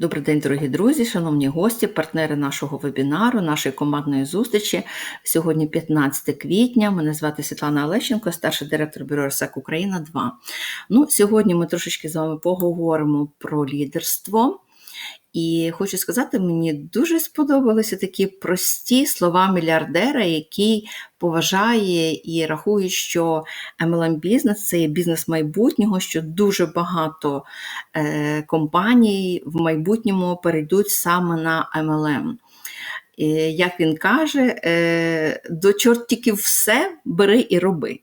Добрий день, дорогі друзі, шановні гості, партнери нашого вебінару, нашої командної зустрічі. Сьогодні 15 квітня. Мене звати Світлана Олещенко, старший директор бюро РСЕК Україна 2. Ну, Сьогодні ми трошечки з вами поговоримо про лідерство. І хочу сказати, мені дуже сподобалися такі прості слова мільярдера, який поважає і рахує, що MLM бізнес це є бізнес майбутнього, що дуже багато е, компаній в майбутньому перейдуть саме на MLM. І, як він каже, е, до чортиків все бери і роби.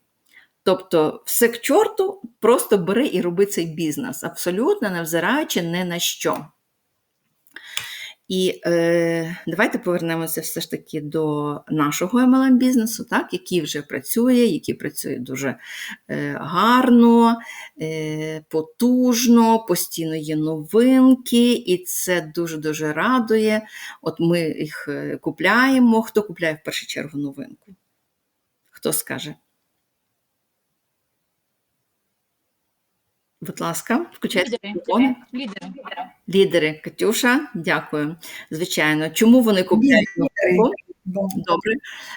Тобто, все к чорту, просто бери і роби цей бізнес, абсолютно не взираючи ні на що. І е, давайте повернемося все ж таки до нашого MLM бізнесу, так, який вже працює, який працює дуже е, гарно, е, потужно, постійно є новинки, і це дуже-дуже радує. От ми їх е, купляємо. Хто купляє в першу чергу новинку? Хто скаже? Будь ласка, включайте Лідери, телефони. лідери. Лідери, Катюша, дякую. Звичайно. Чому вони купляють новинку? Добре.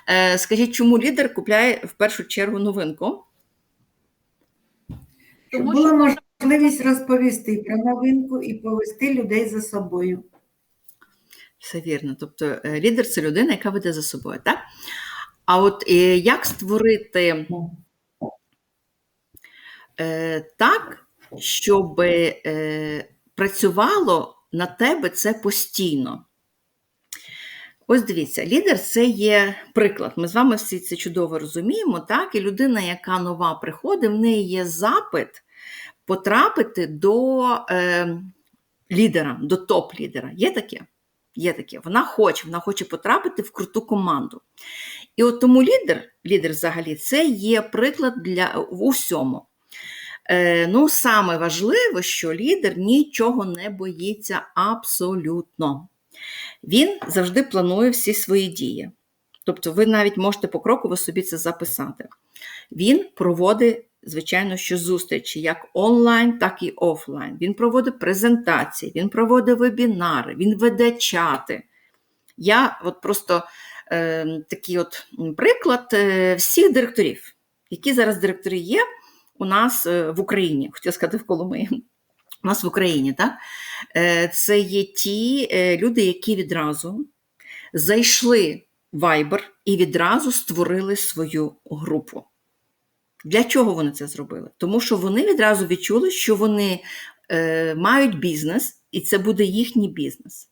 Е, скажіть, чому лідер купляє в першу чергу новинку? Щоб Тому була що можливість розповісти про новинку і повести людей за собою. Все вірно. Тобто е, лідер це людина, яка веде за собою, так? А от е, як створити е, так, щоб е, працювало на тебе це постійно? Ось дивіться, лідер це є приклад. Ми з вами всі це чудово розуміємо, так? І людина, яка нова приходить, в неї є запит потрапити до е, лідера, до топ-лідера. Є таке? Є таке. Вона хоче, вона хоче потрапити в круту команду. І от тому лідер, лідер взагалі, це є приклад для в усьому. Е, ну, саме важливо, що лідер нічого не боїться абсолютно. Він завжди планує всі свої дії. Тобто, ви навіть можете покроково собі це записати. Він проводить, звичайно, що зустрічі як онлайн, так і офлайн. Він проводить презентації, він проводить вебінари, він веде чати. Я от просто е, такий от приклад е, всіх директорів, які зараз директори є у нас е, в Україні, хотіла сказати в Коломиї. У нас в Україні, так? Е, Це є ті е, люди, які відразу зайшли в Viber і відразу створили свою групу. Для чого вони це зробили? Тому що вони відразу відчули, що вони мають бізнес, і це буде їхній бізнес.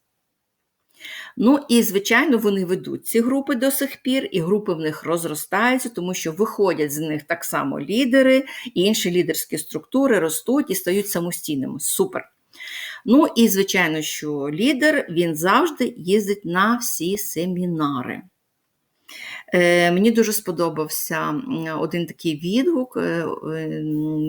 Ну і, звичайно, вони ведуть ці групи до сих пір, і групи в них розростаються, тому що виходять з них так само лідери, і інші лідерські структури ростуть і стають самостійними. Супер. Ну і, звичайно, що лідер він завжди їздить на всі семінари. Е, Мені дуже сподобався один такий відгук е, е,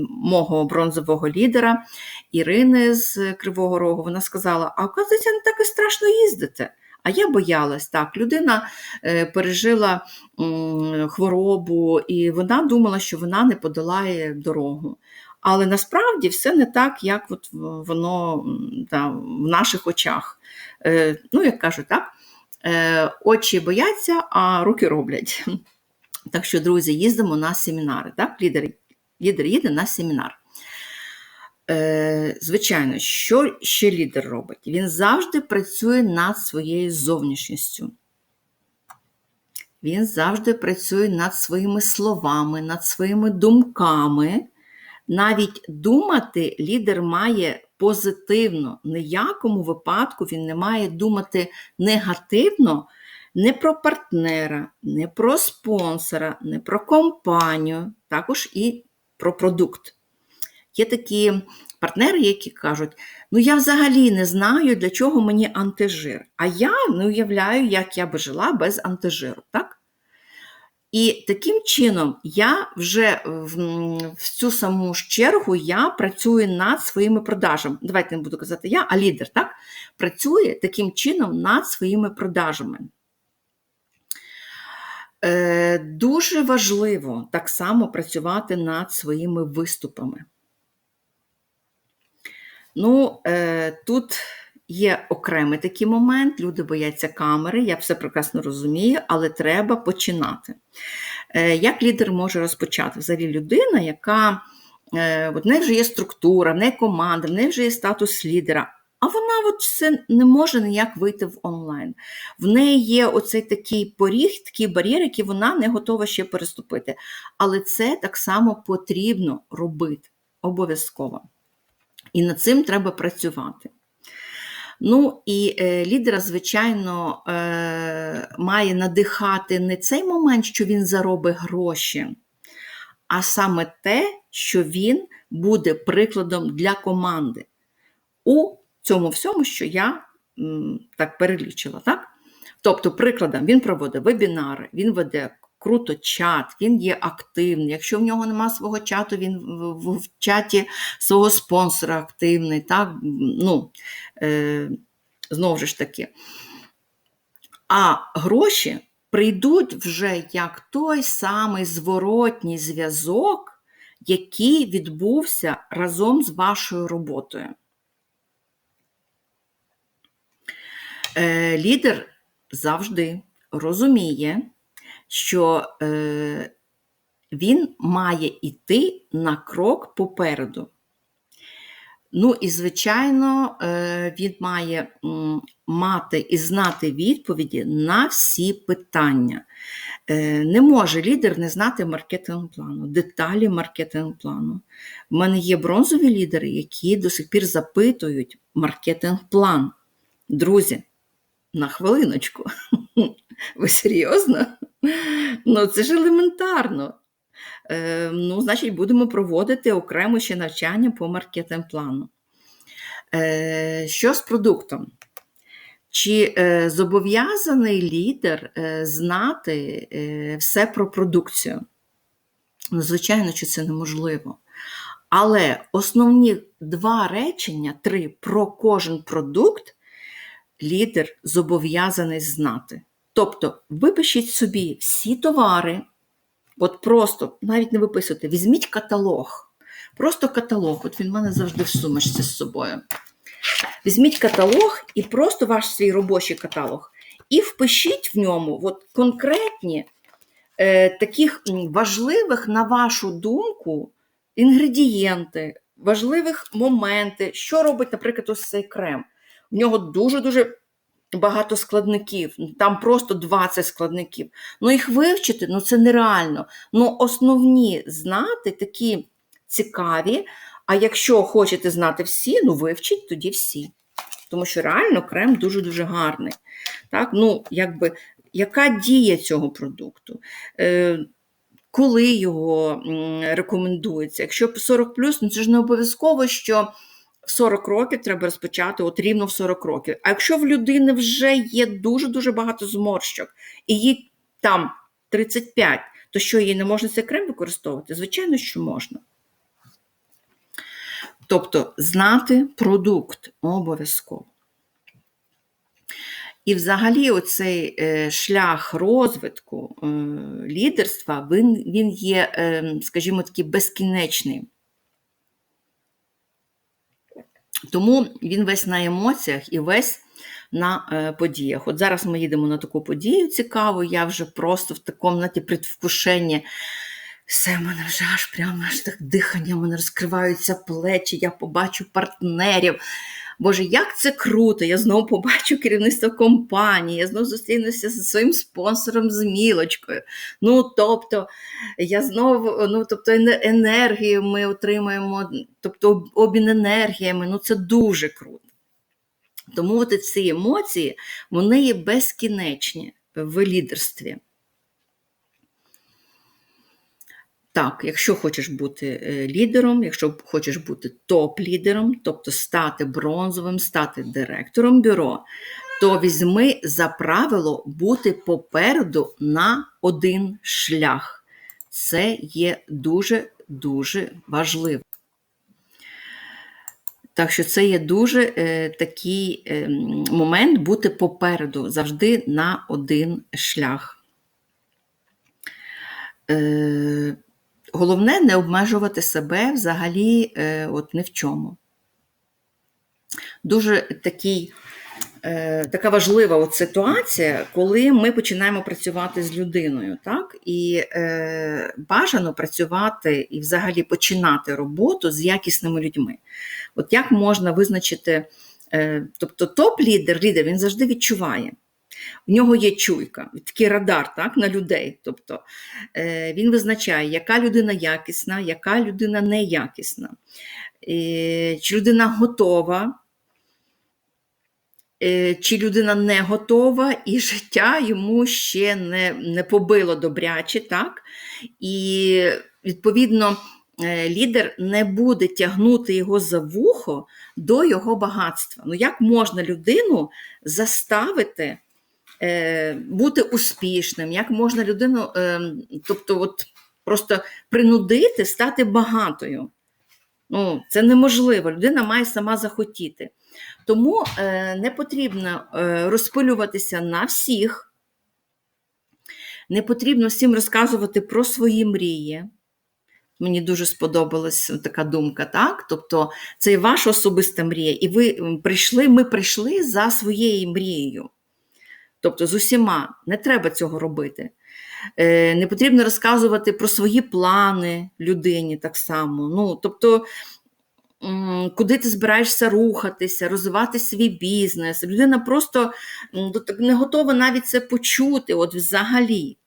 мого бронзового лідера Ірини з Кривого Рогу. Вона сказала: а оказується, не так і страшно їздити. А я боялась так. Людина пережила хворобу, і вона думала, що вона не подолає дорогу. Але насправді все не так, як от воно да, в наших очах. Ну, як кажуть, так, очі бояться, а руки роблять. Так що, друзі, їздимо на семінари. Так? Лідер, лідер їде на семінар. Е, Звичайно, що ще лідер робить? Він завжди працює над своєю зовнішністю. Він завжди працює над своїми словами, над своїми думками. Навіть думати лідер має позитивно. Ніякому випадку він не має думати негативно не про партнера, не про спонсора, не про компанію, також і про продукт. Є такі партнери, які кажуть, ну я взагалі не знаю, для чого мені антижир. А я не уявляю, як я би жила без антижиру. так? І таким чином я вже в, в цю саму ж чергу я працюю над своїми продажами. Давайте не буду казати я, а лідер так? працює таким чином над своїми продажами. Е, Дуже важливо так само працювати над своїми виступами. Ну, е, тут є окремий такий момент, люди бояться камери, я все прекрасно розумію, але треба починати. Е, Як лідер може розпочати? Взагалі людина, яка е, от в неї вже є структура, в неї команда, в неї вже є статус лідера, а вона от все не може ніяк вийти в онлайн. В неї є оцей такий поріг, такий бар'єр, який вона не готова ще переступити. Але це так само потрібно робити обов'язково. І над цим треба працювати. Ну і е, лідера, звичайно, е, має надихати не цей момент, що він заробить гроші, а саме те, що він буде прикладом для команди у цьому всьому, що я так перелічила. Так? Тобто, прикладом, він проводить вебінари, він веде круто чат, він є активний. Якщо в нього нема свого чату, він в, в, чаті свого спонсора активний. Так? Ну, е, знову ж таки. А гроші прийдуть вже як той самий зворотній зв'язок, який відбувся разом з вашою роботою. Е, лідер завжди розуміє, що е, він має йти на крок попереду. Ну і, звичайно, е, він має мати і знати відповіді на всі питання. Е, Не може лідер не знати маркетинг плану, деталі маркетинг плану. У мене є бронзові лідери, які до сих пір запитують маркетинг план. Друзі, на хвилиночку. Ви серйозно? Ну, це ж елементарно. Е, ну, значить, будемо проводити окремо ще навчання по маркетинг-плану. Е, що з продуктом? Чи е, зобов'язаний лідер е, знати е, все про продукцію? Ну, звичайно, що це неможливо. Але основні два речення, три про кожен продукт, лідер зобов'язаний знати. Тобто, випишіть собі всі товари, от просто, навіть не виписуйте, візьміть каталог. Просто каталог, от він в мене завжди в сумочці з собою. Візьміть каталог і просто ваш свій робочий каталог. І впишіть в ньому от конкретні е, таких важливих, на вашу думку, інгредієнти, важливих моменти, що робить, наприклад, ось цей крем. В нього дуже-дуже багато складників, там просто 20 складників. Ну, їх вивчити ну, це нереально. Ну, основні знати такі цікаві. А якщо хочете знати всі, ну вивчіть тоді всі. Тому що реально крем дуже-дуже гарний. Так? Ну, якби, Яка дія цього продукту? Е, коли його рекомендується? Якщо 40 ну це ж не обов'язково, що 40 років треба розпочати от рівно в 40 років. А якщо в людини вже є дуже-дуже багато зморщок, і їй там 35, то що їй не можна цей крем використовувати? Звичайно, що можна. Тобто знати продукт обов'язково. І взагалі оцей е, шлях розвитку е, лідерства, він, він є, е, скажімо такий, безкінечний. Тому він весь на емоціях і весь на е, подіях. От зараз ми їдемо на таку подію цікаву, я вже просто в такому наті предвкушенні. Все, в мене вже аж прямо аж так дихання, в мене розкриваються плечі, я побачу партнерів. Боже, як це круто! Я знову побачу керівництво компанії, я знову зустрінуся зі своїм спонсором з мілочкою. Ну, тобто, я знову, ну, тобто, енергію ми отримаємо, тобто обмін енергіями, ну це дуже круто. Тому от ці емоції, вони є безкінечні в лідерстві. Так, якщо хочеш бути лідером, якщо хочеш бути топ-лідером, тобто стати бронзовим, стати директором бюро, то візьми за правило бути попереду на один шлях. Це є дуже-дуже важливо. Так що це є дуже е, такий е, момент бути попереду, завжди на один шлях. Е, Головне не обмежувати себе взагалі е, от ні в чому. дуже такий, е, така важлива от ситуація, коли ми починаємо працювати з людиною. Так? І е, бажано працювати і взагалі починати роботу з якісними людьми. От як можна визначити, е, тобто топ-лідер, лідер, він завжди відчуває. В нього є чуйка, такий радар так, на людей. Тобто е, він визначає, яка людина якісна, яка людина неякісна, е, чи людина готова, е, чи людина не готова, і життя йому ще не, не побило добряче. Так? І відповідно. Лідер не буде тягнути його за вухо до його багатства. Ну як можна людину заставити бути успішним, як можна людину, е, тобто, от просто принудити стати багатою. Ну, це неможливо. Людина має сама захотіти. Тому е, не потрібно е, розпилюватися на всіх, не потрібно всім розказувати про свої мрії. Мені дуже сподобалась така думка, так? Тобто, це ваша особиста мрія, і ви прийшли, ми прийшли за своєю мрією. Тобто з усіма не треба цього робити. Е, не потрібно розказувати про свої плани людині так само. Ну, тобто, куди ти збираєшся рухатися, розвивати свій бізнес. Людина просто не готова навіть це почути, от взагалі.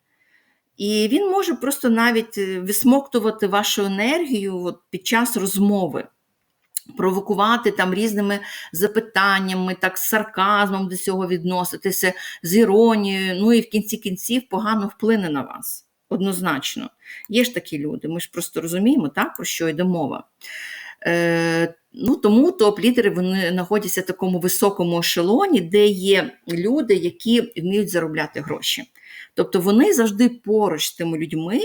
І він може просто навіть е, висмоктувати вашу енергію от, під час розмови провокувати там різними запитаннями, так з сарказмом до цього відноситися, з іронією, ну і в кінці кінців погано вплине на вас. Однозначно. Є ж такі люди, ми ж просто розуміємо, так, про що йде мова. Е, ну, тому топ-лідери вони знаходяться в такому високому ешелоні, де є люди, які вміють заробляти гроші. Тобто вони завжди поруч з тими людьми,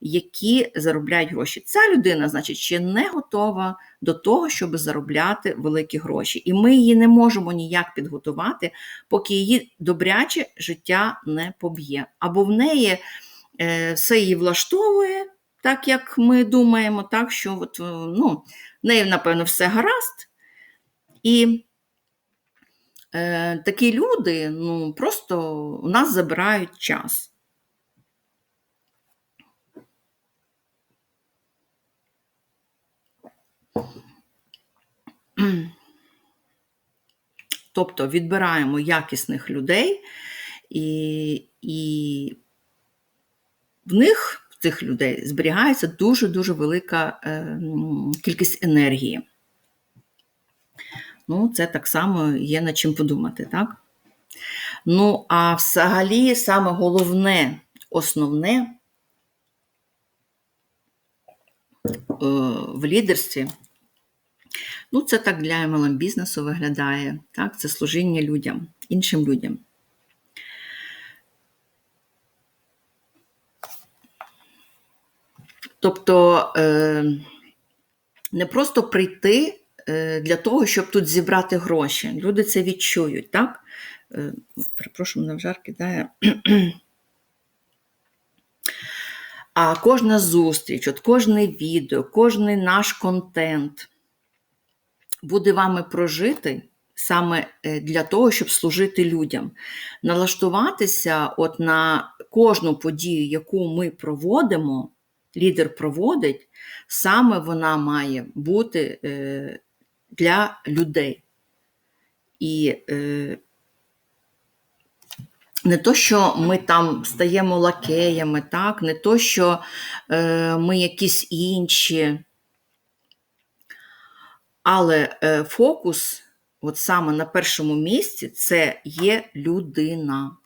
які заробляють гроші. Ця людина, значить, ще не готова до того, щоб заробляти великі гроші. І ми її не можемо ніяк підготувати, поки її добряче життя не поб'є. Або в неї е, все її влаштовує, так як ми думаємо, так що от, е, ну, в неї, напевно, все гаразд. І е, такі люди ну, просто у нас забирають час. Тобто відбираємо якісних людей, і, і в них, в цих людей, зберігається дуже-дуже велика е, кількість енергії. Ну, це так само є над чим подумати, так? Ну, а взагалі, саме головне, основне е, в лідерстві Ну, це так для MLM бізнесу виглядає. Так? Це служіння людям, іншим людям. Тобто е, не просто прийти для того, щоб тут зібрати гроші. Люди це відчують, так? Е, Перепрошую, мене в кидає. А кожна зустріч, от кожне відео, кожний наш контент буде вами прожитий саме е, для того, щоб служити людям. Налаштуватися от на кожну подію, яку ми проводимо, лідер проводить, саме вона має бути е, для людей. І е, не то, що ми там стаємо лакеями, так? не то, що е, ми якісь інші. Але е, фокус, от саме на першому місці, це є людина.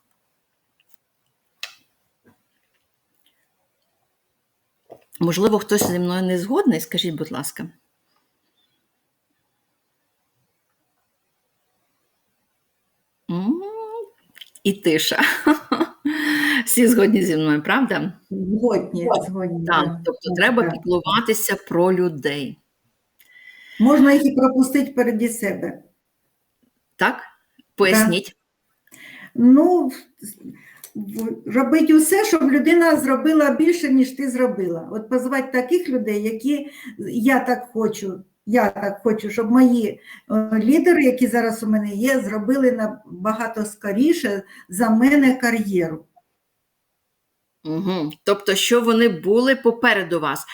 Можливо, хтось зі мною не згодний, скажіть, будь ласка. І тиша. Всі згодні зі мною, правда? Згодні, згодні. Так, тобто треба піклуватися про людей. Можна їх і пропустити переді себе. Так? Поясніть. Ну, в- робити усе, щоб людина зробила більше, ніж ти зробила. От позвати таких людей, які я так хочу, Я так хочу, щоб мої е, лідери, які зараз у мене є, зробили набагато скоріше за мене кар'єру. Угу. Тобто, що вони були попереду вас.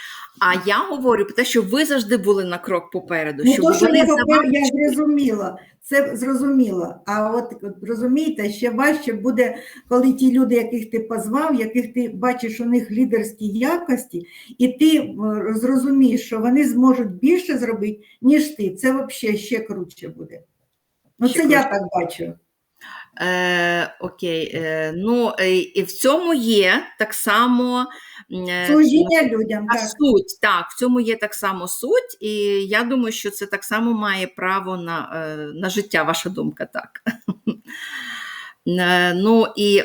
А я говорю про те, що ви завжди були на крок попереду, Ну, то, що я, за вами я зрозуміла, це зрозуміла. А от от розумієте, ще важче буде, коли ті люди, яких ти позвав, яких ти бачиш у них лідерські якості, і ти е, зрозумієш, що вони зможуть більше зробити, ніж ти. Це взагалі ще круче буде. Ну, Ще це я так бачу. Е, окей, е, ну і в цьому є так само Служіння людям, так. суть. Так, в цьому є так само суть, і я думаю, що це так само має право на, е, на життя, ваша думка, так. Е, ну і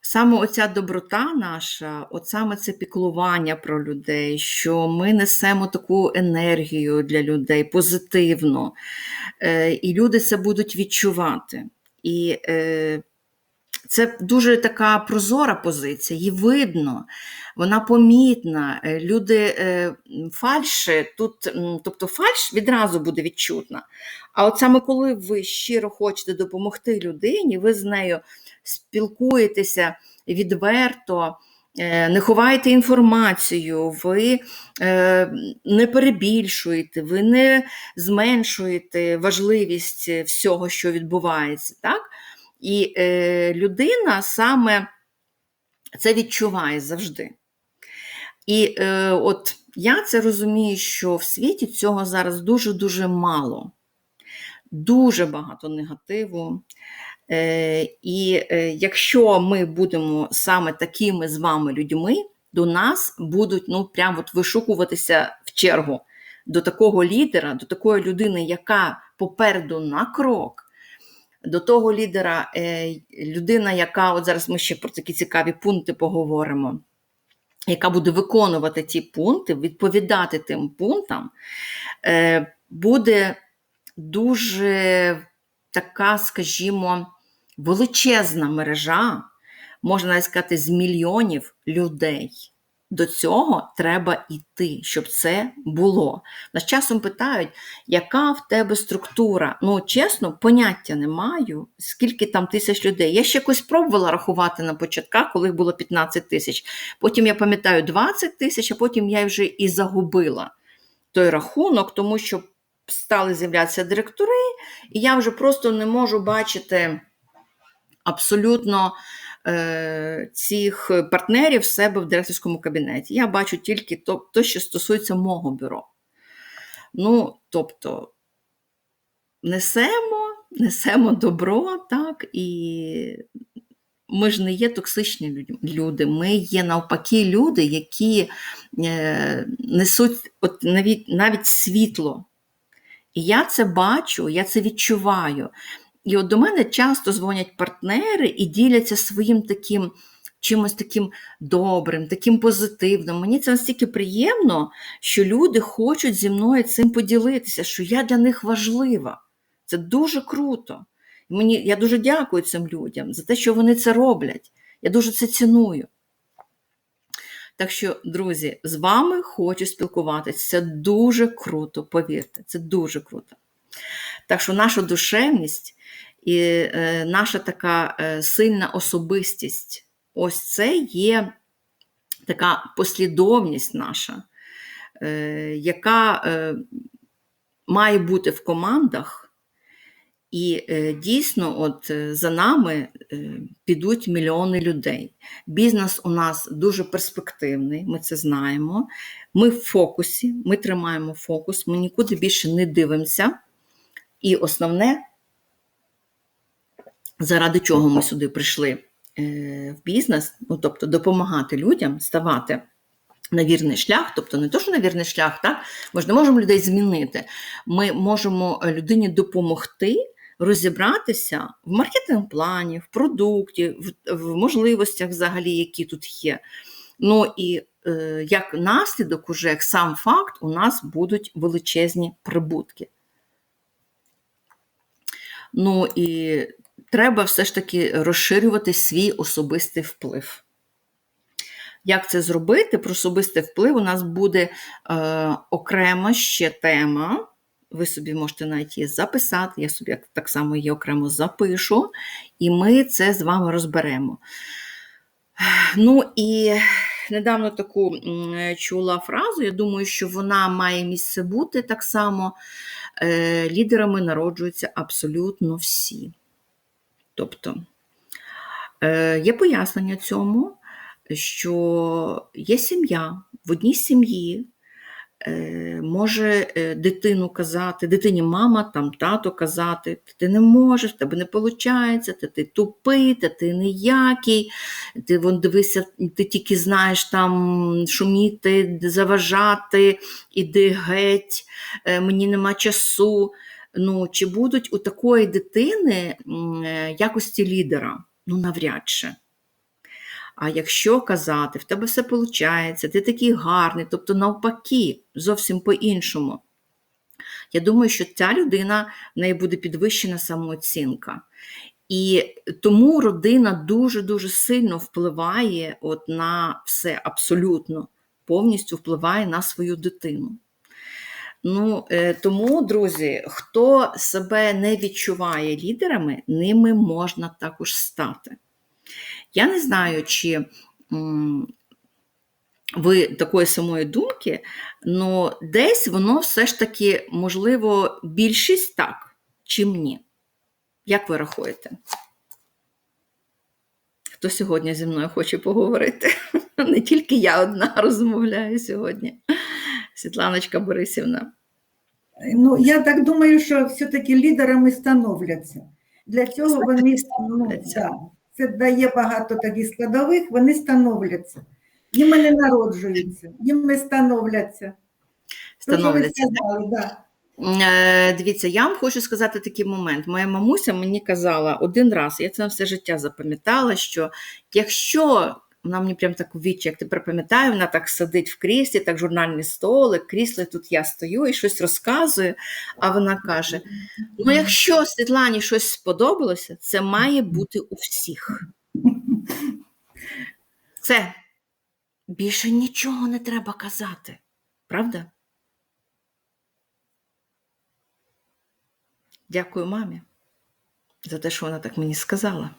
саме оця доброта наша, от саме це піклування про людей, що ми несемо таку енергію для людей позитивно, е, і люди це будуть відчувати. І е, це дуже така прозора позиція, її видно, вона помітна. Е, Люди е, фальші, тут, тобто фальш відразу буде відчутна. А от саме коли ви щиро хочете допомогти людині, ви з нею спілкуєтеся відверто, е, не ховаєте інформацію, ви не перебільшуєте, ви не зменшуєте важливість всього, що відбувається. Так? І е, людина саме це відчуває завжди. І е, от я це розумію, що в світі цього зараз дуже-дуже мало, дуже багато негативу. Е, і е, якщо ми будемо саме такими з вами людьми, до нас будуть ну, прямо от вишукуватися в чергу до такого лідера, до такої людини, яка попереду на крок до того лідера, е, людина, яка от зараз ми ще про такі цікаві пункти поговоримо, яка буде виконувати ті пункти, відповідати тим пунктам, е, буде дуже така, скажімо, величезна мережа, можна сказати, з мільйонів людей. До цього треба йти, щоб це було. Нас часом питають, яка в тебе структура? Ну, чесно, поняття не маю, скільки там тисяч людей. Я ще якось пробувала рахувати на початках, коли їх було 15 тисяч. Потім я пам'ятаю 20 тисяч, а потім я вже і загубила той рахунок, тому що стали з'являтися директори, і я вже просто не можу бачити абсолютно е, цих партнерів в себе в директорському кабінеті. Я бачу тільки то, то, що стосується мого бюро. Ну, тобто, несемо, несемо добро, так, і ми ж не є токсичні люди, ми є навпаки люди, які е, несуть от навіть, навіть світло. І я це бачу, я це відчуваю. І от до мене часто дзвонять партнери і діляться своїм таким чимось таким добрим, таким позитивним. Мені це настільки приємно, що люди хочуть зі мною цим поділитися, що я для них важлива. Це дуже круто. Мені, я дуже дякую цим людям за те, що вони це роблять. Я дуже це ціную. Так що, друзі, з вами хочу спілкуватися. Це дуже круто, повірте, це дуже круто. Так що наша душевність і е, наша така е, сильна особистість, ось це є така послідовність наша, е, яка має бути в командах. І дійсно, от за нами підуть мільйони людей. Бізнес у нас дуже перспективний, ми це знаємо. Ми в фокусі, ми тримаємо фокус, ми нікуди більше не дивимося. І основне, заради чого ми сюди прийшли е, в бізнес, ну, тобто допомагати людям ставати на вірний шлях, тобто не то, що на вірний шлях, так? ми ж не можемо людей змінити. Ми можемо е, людині допомогти розібратися в маркетинг-плані, в продукті, в, в можливостях взагалі, які тут є. Ну і е, як наслідок, уже як сам факт, у нас будуть величезні прибутки. Ну і треба все ж таки розширювати свій особистий вплив. Як це зробити? Про особистий вплив у нас буде е, окрема ще тема. Ви собі можете навіть її записати, я собі так само її окремо запишу, і ми це з вами розберемо. Ну і недавно таку чула фразу, я думаю, що вона має місце бути так само. Е, лідерами народжуються абсолютно всі. Тобто е, є пояснення цьому, що є сім'я, в одній сім'ї е, може е, дитину казати, дитині мама, там тато казати, ти не можеш, в тебе не виходить, ти, ти тупий, ти, ти ніякий, ти вон дивися, ти тільки знаєш там шуміти, заважати, іди геть, е, мені нема часу. Ну, чи будуть у такої дитини е, якості лідера? Ну, навряд чи. А якщо казати, в тебе все виходить, ти такий гарний, тобто навпаки, зовсім по-іншому. Я думаю, що ця людина в неї буде підвищена самооцінка. І тому родина дуже-дуже сильно впливає от на все абсолютно, повністю впливає на свою дитину. Ну, е, тому, друзі, хто себе не відчуває лідерами, ними можна також стати. Я не знаю, чи ви такої самої думки, але десь воно все ж таки, можливо, більшість так, чим ні. Як ви рахуєте? Хто сьогодні зі мною хоче поговорити? Не тільки я одна розмовляю сьогодні. Світланочка Борисівна. Ну, я так думаю, що все-таки лідерами становляться. Для цього вони ну, Становляться. да, це дає багато таких складових, вони становляться. Їми не народжуються, їми становляться. Становляться. сказали, да. Е, Дивіться, я вам хочу сказати такий момент. Моя мамуся мені казала один раз, я це на все життя запам'ятала, що якщо вона мені прям так у вічі, як тепер пам'ятаю, вона так сидить в кріслі, так журнальний столик, крісло, тут я стою і щось розказую, а вона каже: ну, якщо Світлані щось сподобалося, це має бути у всіх. Це більше нічого не треба казати, правда? Дякую мамі за те, що вона так мені сказала.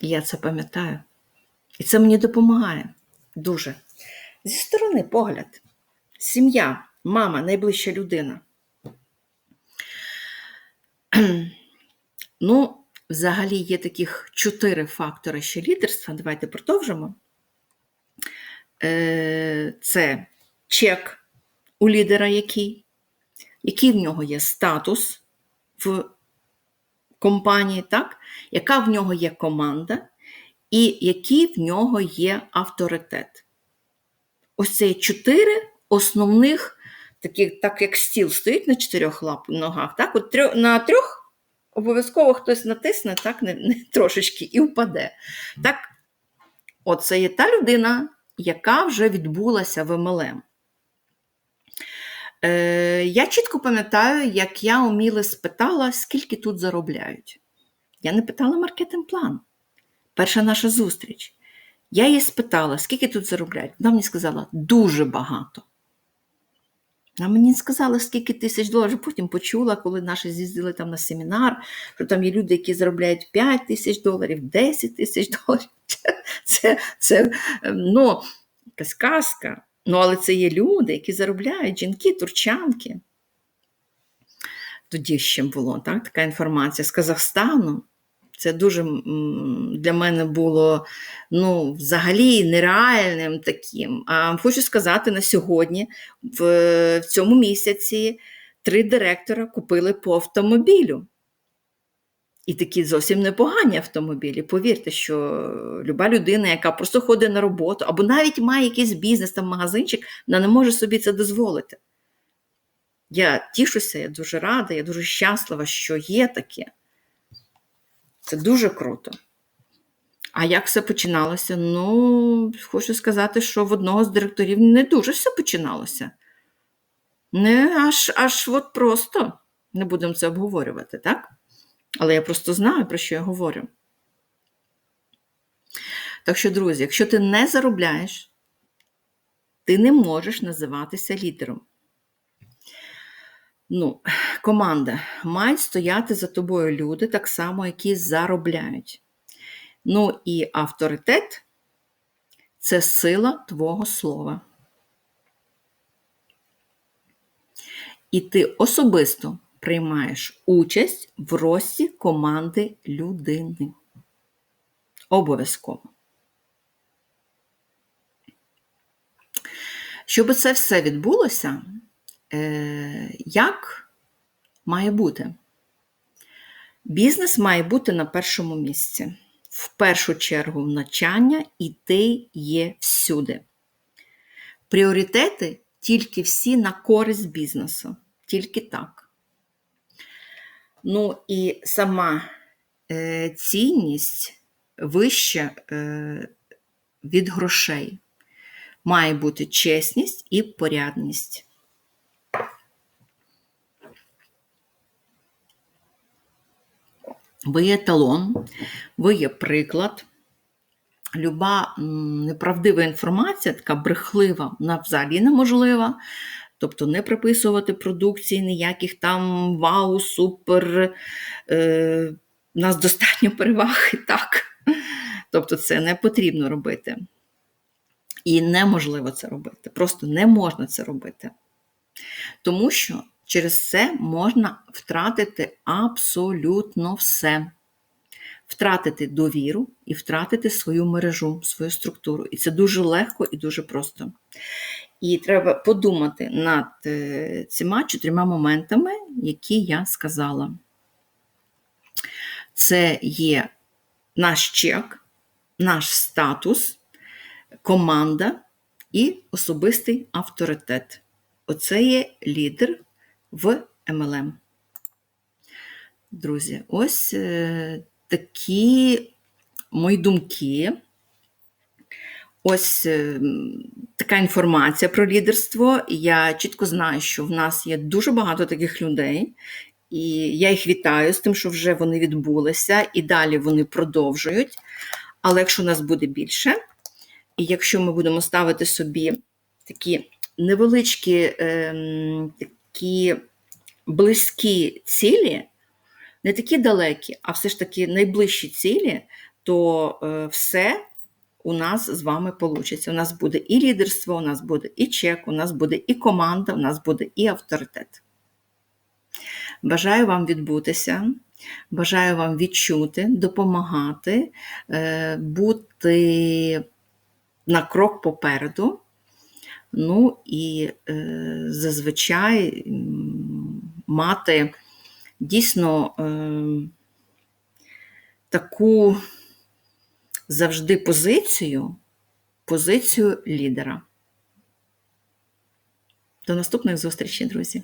І я це пам'ятаю. І це мені допомагає дуже. Зі сторони погляд. Сім'я, мама, найближча людина. Ну, взагалі є таких чотири фактори ще лідерства. Давайте продовжимо. Е, Це чек у лідера, який, який в нього є статус в компанії, так? яка в нього є команда, і який в нього є авторитет. Ось це чотири основних, такі, так як стіл стоїть на чотирьох лап, ногах, так? От трьох, на трьох обов'язково хтось натисне, так, не, не трошечки, і впаде. Так, от це є та людина, яка вже відбулася в МЛМ. Е, я чітко пам'ятаю, як я у Міли спитала, скільки тут заробляють. Я не питала маркетинг-план. Перша наша зустріч. Я її спитала, скільки тут заробляють. Вона мені сказала, дуже багато. Вона мені сказала, скільки тисяч доларів. Потім почула, коли наші з'їздили там на семінар, що там є люди, які заробляють 5 тисяч доларів, 10 тисяч доларів. Це, це, це ну, якась казка. Ну, але це є люди, які заробляють, жінки, турчанки. Тоді ще було так, така інформація з Казахстану. Це дуже для мене було ну, взагалі нереальним таким. А хочу сказати, на сьогодні, в, в цьому місяці, три директора купили по автомобілю. І такі зовсім непогані автомобілі. Повірте, що люба людина, яка просто ходить на роботу, або навіть має якийсь бізнес, там магазинчик, вона не може собі це дозволити. Я тішуся, я дуже рада, я дуже щаслива, що є таке. Це дуже круто. А як все починалося? Ну, хочу сказати, що в одного з директорів не дуже все починалося. Не аж аж от просто. Не будемо це обговорювати, так? Але я просто знаю, про що я говорю. Так що, друзі, якщо ти не заробляєш, ти не можеш називатися лідером. Ну, команда мають стояти за тобою люди, так само, які заробляють. Ну і авторитет це сила твого слова. І ти особисто приймаєш участь в рості команди людини. Обов'язково. Щоб це все відбулося, як має бути? Бізнес має бути на першому місці. В першу чергу навчання, і ти є всюди. Пріоритети тільки всі на користь бізнесу. Тільки так. Ну і сама е, цінність вища е, від грошей. Має бути чесність і порядність. Ви є талон, ви є приклад. Люба неправдива інформація, така брехлива, вона взагалі неможлива. Тобто не приписувати продукції ніяких там вау, супер, е, у нас достатньо переваг і так. Тобто це не потрібно робити. І неможливо це робити. Просто не можна це робити. Тому що через це можна втратити абсолютно все. Втратити довіру і втратити свою мережу, свою структуру. І це дуже легко і дуже просто. І треба подумати над е, цими чотирма моментами, які я сказала. Це є наш чек, наш статус, команда і особистий авторитет. Оце є лідер в MLM. Друзі, ось е, такі мої думки. Ось е, така інформація про лідерство. Я чітко знаю, що в нас є дуже багато таких людей, і я їх вітаю з тим, що вже вони відбулися, і далі вони продовжують. Але якщо нас буде більше, і якщо ми будемо ставити собі такі невеличкі, ем, такі близькі цілі, не такі далекі, а все ж таки найближчі цілі, то е, все у нас з вами вийде. У нас буде і лідерство, у нас буде і чек, у нас буде і команда, у нас буде і авторитет. Бажаю вам відбутися, бажаю вам відчути, допомагати, е, бути на крок попереду. Ну і е, зазвичай мати дійсно е, таку завжди позицію, позицію лідера. До наступних зустрічей, друзі!